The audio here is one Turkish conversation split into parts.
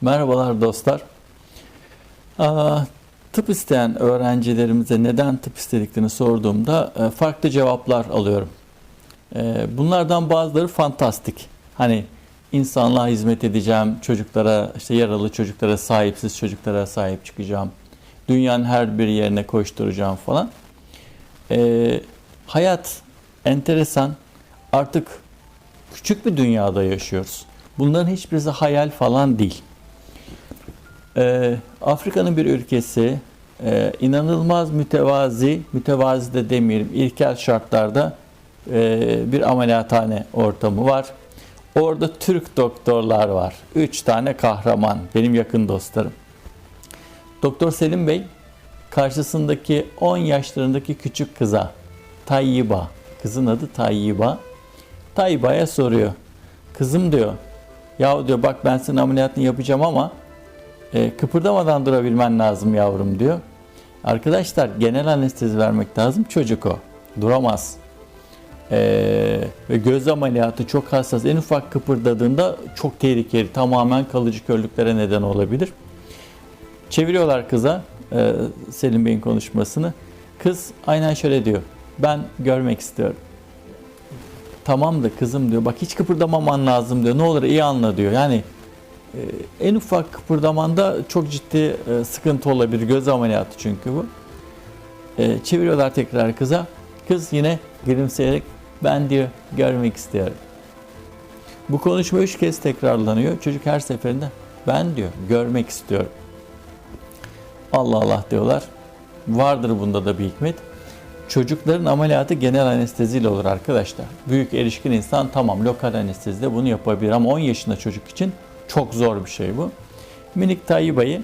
Merhabalar dostlar. Aa, tıp isteyen öğrencilerimize neden tıp istediklerini sorduğumda e, farklı cevaplar alıyorum. E, Bunlardan bazıları fantastik. Hani insanlığa hizmet edeceğim, çocuklara, işte yaralı çocuklara, sahipsiz çocuklara sahip çıkacağım. Dünyanın her bir yerine koşturacağım falan. E, hayat enteresan. Artık küçük bir dünyada yaşıyoruz. Bunların hiçbirisi hayal falan değil. Ee, Afrika'nın bir ülkesi e, inanılmaz mütevazi, mütevazi de demeyelim, ilkel şartlarda e, bir ameliyathane ortamı var. Orada Türk doktorlar var. Üç tane kahraman, benim yakın dostlarım. Doktor Selim Bey karşısındaki 10 yaşlarındaki küçük kıza Tayyiba, kızın adı Tayyiba. Tayyiba'ya soruyor. Kızım diyor, ya diyor bak ben senin ameliyatını yapacağım ama e, kıpırdamadan durabilmen lazım yavrum diyor. Arkadaşlar genel anestezi vermek lazım. Çocuk o. Duramaz. E, ve göz ameliyatı çok hassas. En ufak kıpırdadığında çok tehlikeli. Tamamen kalıcı körlüklere neden olabilir. Çeviriyorlar kıza e, Selim Bey'in konuşmasını. Kız aynen şöyle diyor. Ben görmek istiyorum. Tamam da kızım diyor. Bak hiç kıpırdamaman lazım diyor. Ne olur iyi anla diyor. Yani en ufak kıpırdamanda çok ciddi e, sıkıntı olabilir. Göz ameliyatı çünkü bu. Ee, çeviriyorlar tekrar kıza. Kız yine gülümseyerek ben diyor görmek istiyorum. Bu konuşma üç kez tekrarlanıyor. Çocuk her seferinde ben diyor görmek istiyorum. Allah Allah diyorlar. Vardır bunda da bir hikmet. Çocukların ameliyatı genel anesteziyle olur arkadaşlar. Büyük erişkin insan tamam lokal anestezide bunu yapabilir ama 10 yaşında çocuk için çok zor bir şey bu. Minik Tayyipa'yı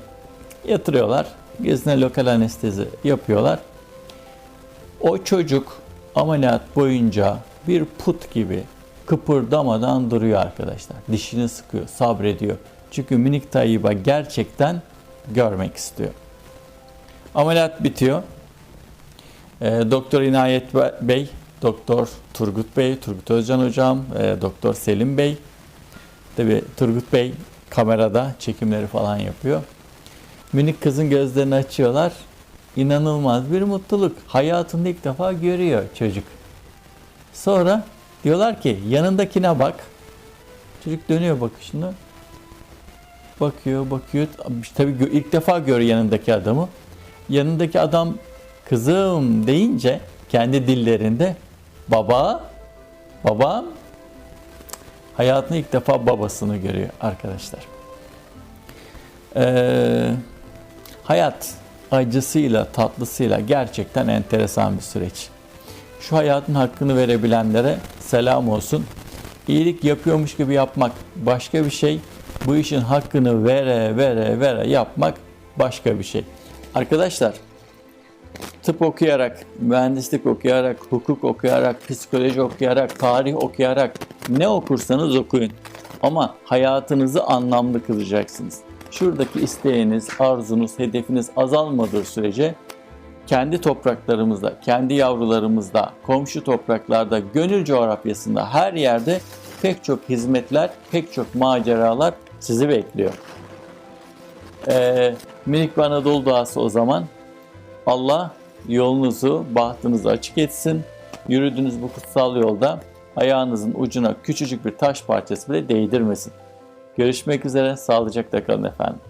yatırıyorlar. Gözüne lokal anestezi yapıyorlar. O çocuk ameliyat boyunca bir put gibi kıpırdamadan duruyor arkadaşlar. Dişini sıkıyor, sabrediyor. Çünkü minik Tayyiba gerçekten görmek istiyor. Ameliyat bitiyor. E, Doktor İnayet Bey, Doktor Turgut Bey, Turgut Özcan Hocam, e, Doktor Selim Bey, Tabi Turgut Bey kamerada çekimleri falan yapıyor. Minik kızın gözlerini açıyorlar. İnanılmaz bir mutluluk. Hayatında ilk defa görüyor çocuk. Sonra diyorlar ki yanındakine bak. Çocuk dönüyor bakışını. Bakıyor, bakıyor. Tabii ilk defa görüyor yanındaki adamı. Yanındaki adam kızım deyince kendi dillerinde baba, babam hayatında ilk defa babasını görüyor arkadaşlar. Ee, hayat acısıyla tatlısıyla gerçekten enteresan bir süreç. Şu hayatın hakkını verebilenlere selam olsun. İyilik yapıyormuş gibi yapmak başka bir şey. Bu işin hakkını vere vere vere yapmak başka bir şey. Arkadaşlar tıp okuyarak, mühendislik okuyarak, hukuk okuyarak, psikoloji okuyarak, tarih okuyarak ne okursanız okuyun. Ama hayatınızı anlamlı kılacaksınız. Şuradaki isteğiniz, arzunuz, hedefiniz azalmadığı sürece kendi topraklarımızda, kendi yavrularımızda, komşu topraklarda, gönül coğrafyasında her yerde pek çok hizmetler, pek çok maceralar sizi bekliyor. Ee, minik bir Anadolu duası o zaman. Allah yolunuzu, bahtınızı açık etsin. Yürüdüğünüz bu kutsal yolda ayağınızın ucuna küçücük bir taş parçası bile değdirmesin. Görüşmek üzere, sağlıcakla kalın efendim.